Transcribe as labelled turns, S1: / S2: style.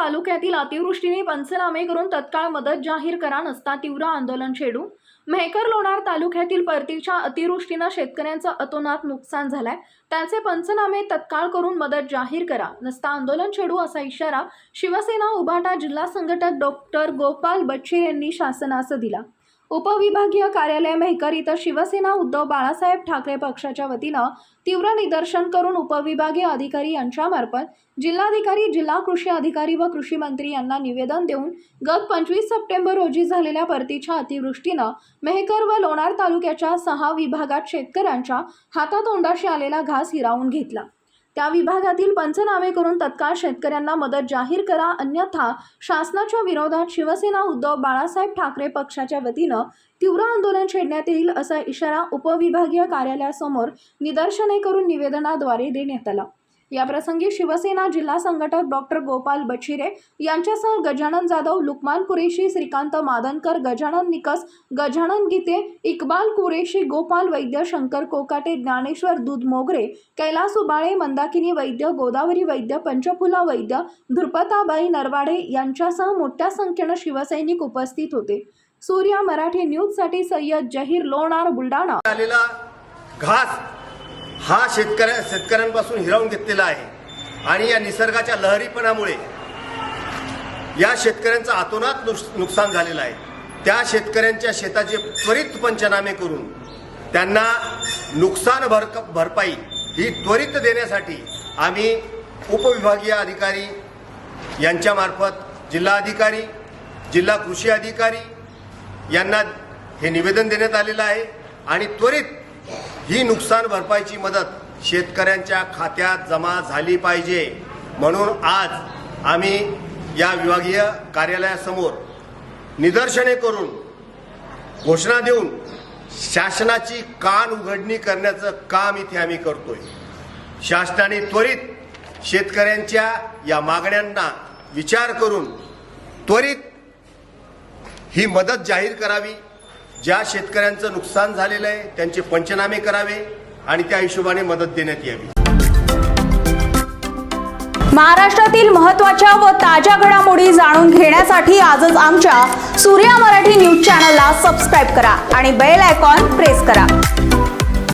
S1: तालुक्यातील अतिवृष्टीने पंचनामे करून तत्काळ मदत जाहीर करा नसता तीव्र आंदोलन छेडू. मेहकर लोणार तालुक्यातील परतीच्या अतिवृष्टीनं शेतकऱ्यांचं अतोनात नुकसान झालंय. त्याचे पंचनामे तत्काळ करून मदत जाहीर करा. नसता आंदोलन छेडू असा इशारा शिवसेना उभाटा जिल्हा संघटक डॉक्टर गोपाल बच्छे यांनी शासनास दिला. उपविभागीय कार्यालय मेहकर इथं शिवसेना उद्धव बाळासाहेब ठाकरे पक्षाच्या वतीनं तीव्र निदर्शन करून उपविभागीय अधिकारी यांच्यामार्फत जिल्हाधिकारी जिल्हा कृषी अधिकारी व कृषी मंत्री यांना निवेदन देऊन गत पंचवीस सप्टेंबर रोजी झालेल्या परतीच्या अतिवृष्टीनं मेहकर व लोणार तालुक्याच्या सहा विभागात शेतकऱ्यांच्या हातातोंडाशी आलेला घास हिरावून घेतला. त्या विभागातील पंचनामे करून तत्काळ शेतकऱ्यांना मदत जाहीर करा. अन्यथा शासनाच्या विरोधात शिवसेना उद्धव बाळासाहेब ठाकरे पक्षाच्या वतीनं तीव्र आंदोलन छेडण्यात येईल असा इशारा उपविभागीय कार्यालयासमोर निदर्शने करून निवेदनाद्वारे देण्यात आला. याप्रसंगी शिवसेना जिल्हा संघटक डॉक्टर गोपाल बछिरे यांच्यासह गजानन जाधव लुकमान कुरेशी श्रीकांत मादनकर गजानन निकस गजानन गीते इकबाल कुरेशी गोपाल वैद्य शंकर कोकाटे ज्ञानेश्वर दूध मोगरे कैलास उबाळे मंदाकिनी वैद्य गोदावरी वैद्य पंचफुला वैद्य धृपताबाई नरवाडे यांच्यासह मोठ्या संख्येनं शिवसैनिक उपस्थित होते. सूर्या मराठी न्यूजसाठी सय्यद जहीर लोणार बुलढाणा.
S2: घास हा शेतकऱ्या शेतकऱ्यांपासून हिरावून घेतलेला आहे. आणि या निसर्गाच्या लहरीपणामुळे या शेतकऱ्यांचं अतोनात नुकसान झालेलं आहे. त्या शेतकऱ्यांच्या शेताचे त्वरित पंचनामे करून त्यांना नुकसान भरक भरपाई ही त्वरित देण्यासाठी आम्ही उपविभागीय अधिकारी यांच्यामार्फत जिल्हाधिकारी जिल्हा कृषी अधिकारी यांना हे निवेदन देण्यात आलेलं आहे. आणि त्वरित ही नुकसान भरपाईची मदत शेतकऱ्यांच्या खात्यात जमा झाली पाहिजे. म्हणून आज आम्ही या विभागीय कार्यालयासमोर निदर्शने करून घोषणा देऊन शासनाची कान उघडणी करण्याचं काम इथे आम्ही करतोय. शासनाने त्वरित शेतकऱ्यांच्या या मागण्यांना विचार करून त्वरित ही मदत जाहीर करावी. ज्या शेतकऱ्यांचं नुकसान झालेलं आहे त्यांचे पंचनामे करावे आणि त्या हिशोबाने मदत देण्यात यावी.
S3: महाराष्ट्रातील महत्त्वाच्या व ताज्या घडामोडी जाणून घेण्यासाठी आजच आमच्या सूर्या मराठी न्यूज चॅनलला सबस्क्राईब करा आणि बेल आयकॉन प्रेस करा.